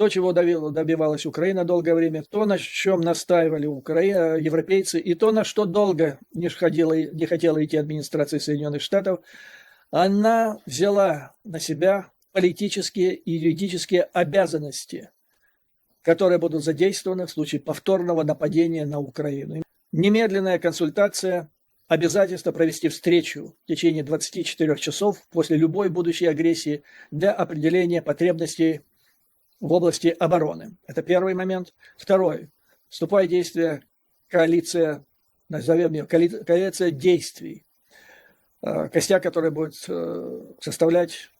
то, чего добивалась Украина долгое время, то, на чем настаивали Украина, европейцы, и то, на что долго не, ходила, не хотела идти администрация Соединенных Штатов, она взяла на себя политические и юридические обязанности, которые будут задействованы в случае повторного нападения на Украину. Немедленная консультация, обязательство провести встречу в течение 24 часов после любой будущей агрессии для определения потребностей в области обороны. Это первый момент. Второй. Вступает в действие коалиция, назовем ее коали- коалиция действий, э, костяк, который будет э, составлять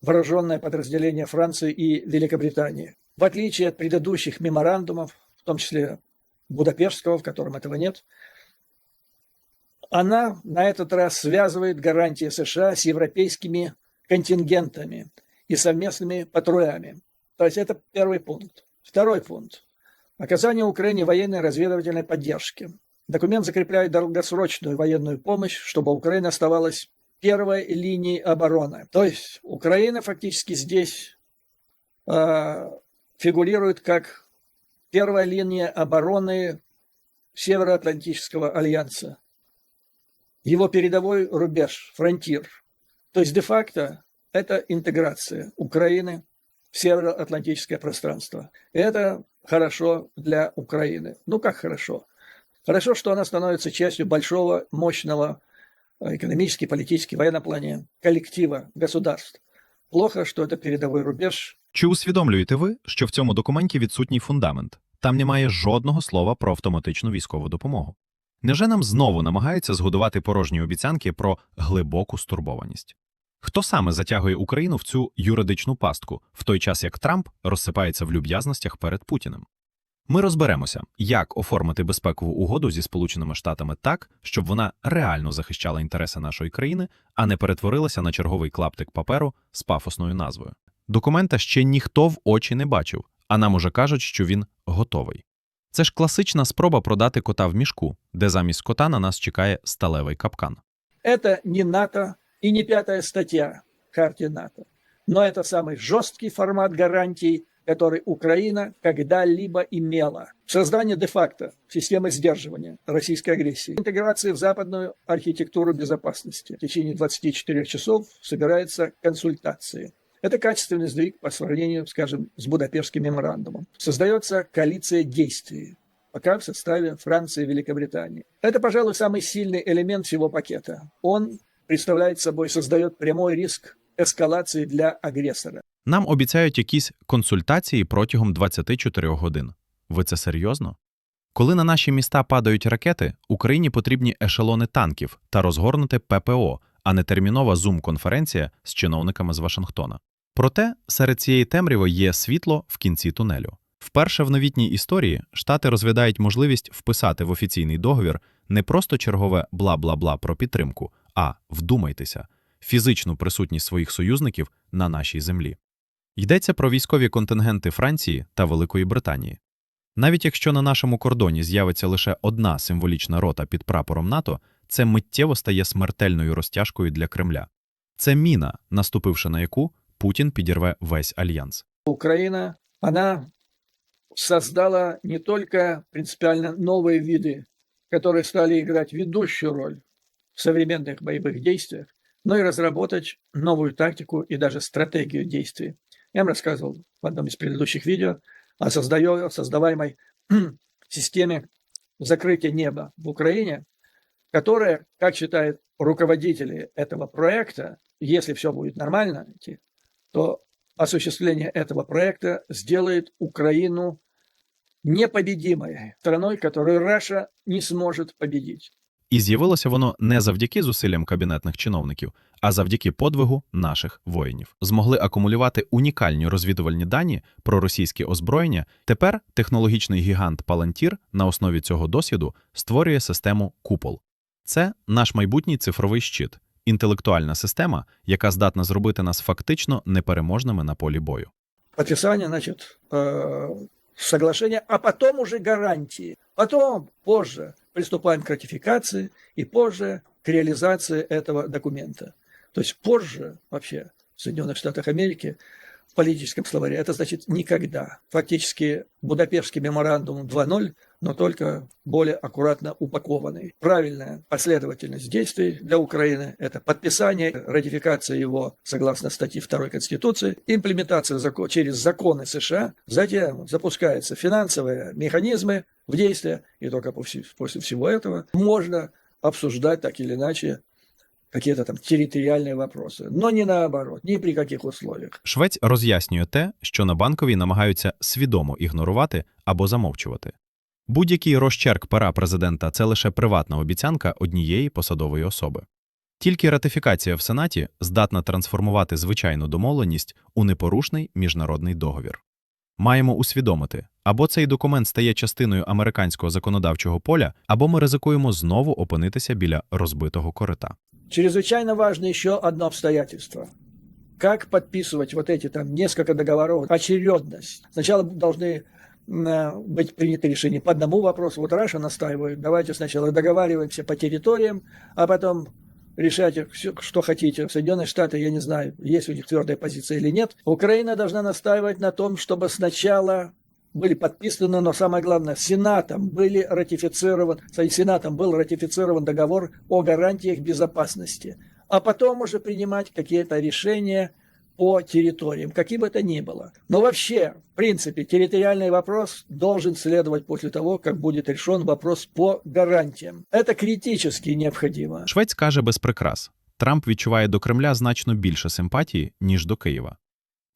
вооруженное подразделение Франции и Великобритании. В отличие от предыдущих меморандумов, в том числе Будапештского, в котором этого нет, она на этот раз связывает гарантии США с европейскими контингентами и совместными патрулями. То есть это первый пункт. Второй пункт. Оказание Украине военной разведывательной поддержки. Документ закрепляет долгосрочную военную помощь, чтобы Украина оставалась первой линией обороны. То есть Украина фактически здесь э, фигурирует как первая линия обороны Североатлантического альянса. Его передовой рубеж, фронтир. То есть де-факто это интеграция Украины в североатлантическое пространство. И это хорошо для Украины. Ну как хорошо? Хорошо, что она становится частью большого, мощного э, экономически, политически, в военном плане коллектива государств. Плохо, що це передовий рубеж. Чи усвідомлюєте ви, що в цьому документі відсутній фундамент? Там немає жодного слова про автоматичну військову допомогу. Невже нам знову намагаються згодувати порожні обіцянки про глибоку стурбованість? Хто саме затягує Україну в цю юридичну пастку, в той час як Трамп розсипається в люб'язностях перед Путіним? Ми розберемося, як оформити безпекову угоду зі Сполученими Штатами так, щоб вона реально захищала інтереси нашої країни, а не перетворилася на черговий клаптик паперу з пафосною назвою. Документа ще ніхто в очі не бачив, а нам уже кажуть, що він готовий. Це ж класична спроба продати кота в мішку, де замість кота на нас чекає сталевий капкан. Это не НАТО и не пятая статья карте НАТО. Но это самый жесткий формат гарантий, который Украина когда-либо имела. Создание де-факто системы сдерживания российской агрессии. Интеграция в западную архитектуру безопасности. В течение 24 часов собираются консультации. Это качественный сдвиг по сравнению, скажем, с Будапештским меморандумом. Создается коалиция действий, пока в составе Франции и Великобритании. Это, пожалуй, самый сильный элемент всего пакета. Он представляет собой, создает прямой риск эскалации для агрессора. Нам обіцяють якісь консультації протягом 24 годин. Ви це серйозно? Коли на наші міста падають ракети, Україні потрібні ешелони танків та розгорнуте ППО, а не термінова зум-конференція з чиновниками з Вашингтона. Проте серед цієї темряви є світло в кінці тунелю. Вперше в новітній історії Штати розглядають можливість вписати в офіційний договір не просто чергове бла-бла-бла про підтримку, а вдумайтеся, фізичну присутність своїх союзників на нашій землі. Йдеться про військові контингенти Франції та Великої Британії. Навіть якщо на нашому кордоні з'явиться лише одна символічна рота під прапором НАТО, це миттєво стає смертельною розтяжкою для Кремля. Це міна, наступивши на яку Путін підірве весь альянс. Украина, она создала не только принципиально новые виды, которые стали играть ведущую роль в современных боевых действиях, но и разработать новую тактику и даже стратегию действий. Я вам рассказывал в одном из предыдущих видео о создаваемой системе закрытия неба в Украине, которая, как считают руководители этого проекта, если все будет нормально то осуществление этого проекта сделает Украину непобедимой страной, которую Раша не сможет победить. І з'явилося воно не завдяки зусиллям кабінетних чиновників, а завдяки подвигу наших воїнів. Змогли акумулювати унікальні розвідувальні дані про російське озброєння. Тепер технологічний гігант Palantir на основі цього досвіду створює систему Купол. Це наш майбутній цифровий щит, інтелектуальна система, яка здатна зробити нас фактично непереможними на полі бою. Подписание, значит, э, соглашения, а потом уже гарантии. Потом, позже, приступаем к ратификации и позже к реализации этого документа. То есть позже вообще в Соединенных Штатах Америки политическом словаре, это значит никогда. Фактически Будапештский меморандум 2.0, но только более аккуратно упакованный. Правильная последовательность действий для Украины – это подписание, ратификация его согласно статье 2 Конституции, имплементация зако- через законы США, затем запускаются финансовые механизмы в действие, и только после всего этого можно обсуждать так или иначе какие-то там территориальные вопросы. Но не наоборот, ни при каких условиях. Швець роз'яснює те, що на банковій намагаються свідомо ігнорувати або замовчувати. Будь-який розчерк пера президента це лише приватна обіцянка однієї посадової особи. Тільки ратифікація в Сенаті здатна трансформувати звичайну домовленість у непорушний міжнародний договір. Маємо усвідомити, або цей документ стає частиною американського законодавчого поля, або ми ризикуємо знову опинитися біля розбитого корита. Чрезвычайно важно еще одно обстоятельство. Как подписывать вот эти там несколько договоров, очередность. Сначала должны э, быть приняты решения по одному вопросу. Вот Раша настаивает, давайте сначала договариваемся по территориям, а потом решайте, что хотите. Соединенные Штаты, я не знаю, есть у них твердая позиция или нет. Украина должна настаивать на том, чтобы сначала были подписаны, но самое главное, Сенатом были ратифицирован, кстати, Сенатом был ратифицирован договор о гарантиях безопасности, а потом уже принимать какие-то решения по территориям, каким бы это ни было. Но вообще, в принципе, территориальный вопрос должен следовать после того, как будет решен вопрос по гарантиям. Это критически необходимо. Швець каже без прикрас: Трамп відчуває до Кремля значно більше симпатії, ніж до Києва.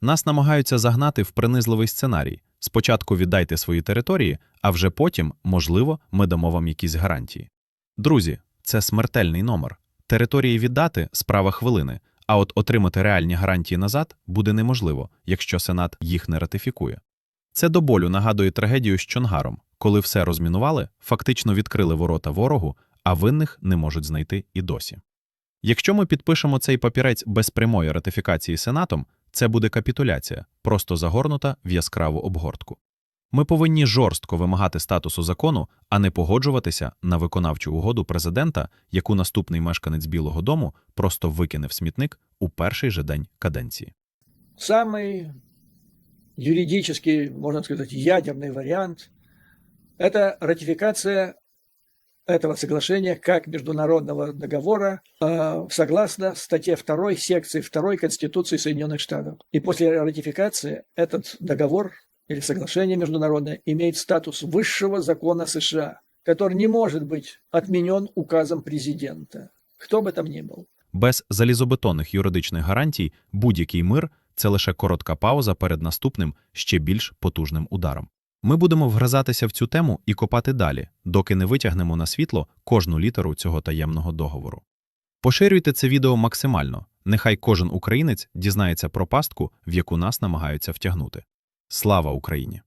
Нас намагаються загнати в принизливий сценарій. Спочатку віддайте свої території, а вже потім, можливо, ми дамо вам якісь гарантії. Друзі, це смертельний номер. Території віддати справа хвилини, а от отримати реальні гарантії назад буде неможливо, якщо Сенат їх не ратифікує. Це до болю нагадує трагедію з Чонгаром, коли все розмінували, фактично відкрили ворота ворогу, а винних не можуть знайти і досі. Якщо ми підпишемо цей папірець без прямої ратифікації Сенатом, це буде капітуляція, просто загорнута в яскраву обгортку. Ми повинні жорстко вимагати статусу закону, а не погоджуватися на виконавчу угоду президента, яку наступний мешканець Білого Дому просто викине в смітник у перший же день каденції. Самый юридический, можно сказать, ядерный вариант – это ратификация этого соглашения как международного договора э, согласно статье 2 секции 2 Конституции Соединенных Штатов. И после ратификации этот договор или соглашение международное имеет статус высшего закона США, который не может быть отменен указом президента, кто бы там ни был. Без залізобетонних юридичних гарантій будь-який мир це лише коротка пауза перед наступним ще більш потужним ударом. Ми будемо вгризатися в цю тему і копати далі, доки не витягнемо на світло кожну літеру цього таємного договору. Поширюйте це відео максимально. Нехай кожен українець дізнається про пастку, в яку нас намагаються втягнути. Слава Україні!